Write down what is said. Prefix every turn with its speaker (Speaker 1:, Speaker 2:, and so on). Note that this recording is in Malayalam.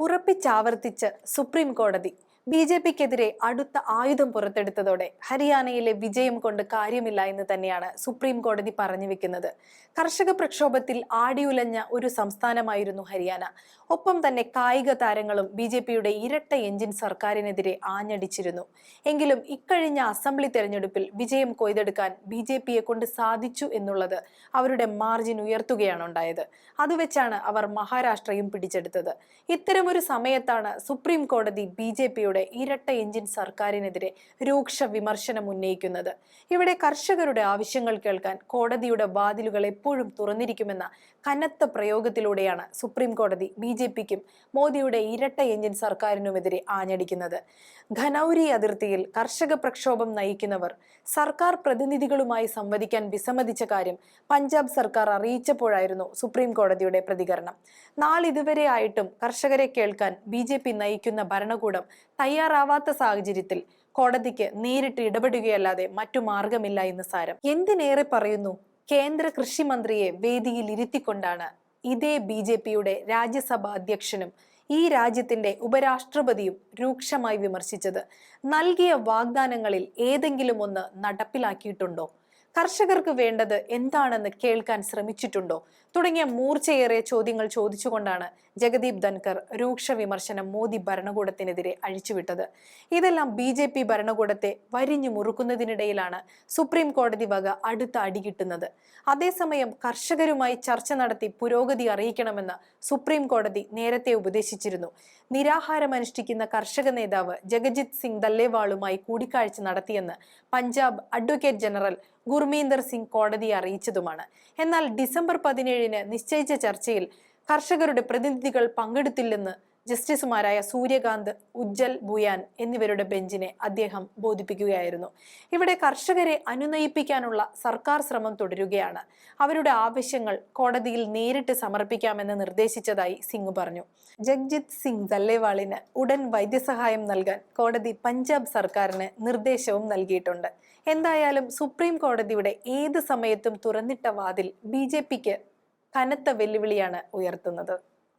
Speaker 1: ഉറപ്പിച്ചാവർത്തിച്ച് സുപ്രീം കോടതി ബി ജെ പിക്കെതിരെ അടുത്ത ആയുധം പുറത്തെടുത്തതോടെ ഹരിയാനയിലെ വിജയം കൊണ്ട് കാര്യമില്ല എന്ന് തന്നെയാണ് സുപ്രീം കോടതി പറഞ്ഞു വെക്കുന്നത്. കർഷക പ്രക്ഷോഭത്തിൽ ആടിയുലഞ്ഞ ഒരു സംസ്ഥാനമായിരുന്നു ഹരിയാന. ഒപ്പം തന്നെ കായിക താരങ്ങളും ബി ജെ പിയുടെ ഇരട്ട എഞ്ചിൻ സർക്കാരിനെതിരെ ആഞ്ഞടിച്ചിരുന്നു. എങ്കിലും ഇക്കഴിഞ്ഞ അസംബ്ലി തെരഞ്ഞെടുപ്പിൽ വിജയം കൊയ്തെടുക്കാൻ ബി ജെ പിയെ കൊണ്ട് സാധിച്ചു എന്നുള്ളത് അവരുടെ മാർജിൻ ഉയർത്തുകയാണ് ഉണ്ടായത്. അതുവെച്ചാണ് അവർ മഹാരാഷ്ട്രയും പിടിച്ചെടുത്തത്. ഇത്തരമൊരു സമയത്താണ് സുപ്രീം കോടതി ബി ജെ പിയുടെ ഇരട്ട എഞ്ചിൻ സർക്കാരിനെതിരെ രൂക്ഷ വിമർശനം ഉന്നയിക്കുന്നത്. ഇവിടെ കർഷകരുടെ ആവശ്യങ്ങൾ കേൾക്കാൻ കോടതിയുടെ വാതിലുകൾ എപ്പോഴും തുറന്നിരിക്കുമെന്ന കനത്ത പ്രയോഗത്തിലൂടെയാണ് സുപ്രീം കോടതി ബി ജെ പിക്കും മോദിയുടെ ഇരട്ട എഞ്ചിൻ സർക്കാരിനുമെതിരെ ആഞ്ഞടിക്കുന്നത്. ഖനൌരി അതിർത്തിയിൽ കർഷക പ്രക്ഷോഭം നയിക്കുന്നവർ സർക്കാർ പ്രതിനിധികളുമായി സംവദിക്കാൻ വിസമ്മതിച്ച കാര്യം പഞ്ചാബ് സർക്കാർ അറിയിച്ചപ്പോഴായിരുന്നു സുപ്രീം കോടതിയുടെ പ്രതികരണം. നാളിതുവരെ ആയിട്ടും കർഷകരെ കേൾക്കാൻ ബി നയിക്കുന്ന ഭരണകൂടം തയ്യാറാവാത്ത സാഹചര്യത്തിൽ കോടതിക്ക് നേരിട്ട് ഇടപെടുകയല്ലാതെ മറ്റു മാർഗമില്ല എന്ന് സാരം. എന്തിനേറെ പറയുന്നു? കേന്ദ്ര കൃഷി മന്ത്രിയെ വേദിയിൽ ഇരുത്തിക്കൊണ്ടാണ് ഇതേ ബി ജെ പിയുടെ രാജ്യസഭാ അധ്യക്ഷനും ഈ രാജ്യത്തിന്റെ ഉപരാഷ്ട്രപതിയും രൂക്ഷമായി വിമർശിച്ചത്. നൽകിയ വാഗ്ദാനങ്ങളിൽ ഏതെങ്കിലും ഒന്ന് നടപ്പിലാക്കിയിട്ടുണ്ടോ? കർഷകർക്ക് വേണ്ടത് എന്താണെന്ന് കേൾക്കാൻ ശ്രമിച്ചിട്ടുണ്ടോ? തുടങ്ങിയ മൂർച്ചയേറിയ ചോദ്യങ്ങൾ ചോദിച്ചുകൊണ്ടാണ് ജഗദീപ് ധൻകർ രൂക്ഷ വിമർശനം മോദി ഭരണകൂടത്തിനെതിരെ അഴിച്ചുവിട്ടത്. ഇതെല്ലാം ബി ജെ പി ഭരണകൂടത്തെ വരിഞ്ഞു മുറുക്കുന്നതിനിടയിലാണ് സുപ്രീം കോടതി വക അടുത്ത അടി കിട്ടുന്നത്. അതേസമയം കർഷകരുമായി ചർച്ച നടത്തി പുരോഗതി അറിയിക്കണമെന്ന് സുപ്രീം കോടതി നേരത്തെ ഉപദേശിച്ചിരുന്നു. നിരാഹാരം അനുഷ്ഠിക്കുന്ന കർഷക നേതാവ് ജഗജിത് സിംഗ് ദല്ലേവാളുമായി കൂടിക്കാഴ്ച നടത്തിയെന്ന് പഞ്ചാബ് അഡ്വക്കേറ്റ് ജനറൽ ഗുർമീന്ദർ സിംഗ് കോടതിയെ അറിയിച്ചതുമാണ്. എന്നാൽ ഡിസംബർ പതിനേഴിന് നിശ്ചയിച്ച ചർച്ചയിൽ കർഷകരുടെ പ്രതിനിധികൾ പങ്കെടുത്തില്ലെന്ന് ജസ്റ്റിസുമാരായ സൂര്യകാന്ത് ഉജ്ജൽ ബുയാൻ എന്നിവരുടെ ബെഞ്ചിനെ അദ്ദേഹം ബോധിപ്പിക്കുകയായിരുന്നു. ഇവിടെ കർഷകരെ അനുനയിപ്പിക്കാനുള്ള സർക്കാർ ശ്രമം തുടരുകയാണ്. അവരുടെ ആവശ്യങ്ങൾ കോടതിയിൽ നേരിട്ട് സമർപ്പിക്കാമെന്ന് നിർദ്ദേശിച്ചതായി സിംഗ് പറഞ്ഞു. ജഗ്ജിത് സിംഗ് ദല്ലേവാളിന് ഉടൻ വൈദ്യസഹായം നൽകാൻ കോടതി പഞ്ചാബ് സർക്കാരിന് നിർദ്ദേശവും നൽകിയിട്ടുണ്ട്. എന്തായാലും സുപ്രീം കോടതിയുടെ ഏത് സമയത്തും തുറന്നിട്ട വാതിൽ ബി കനത്ത വെല്ലുവിളിയാണ് ഉയർത്തുന്നത്.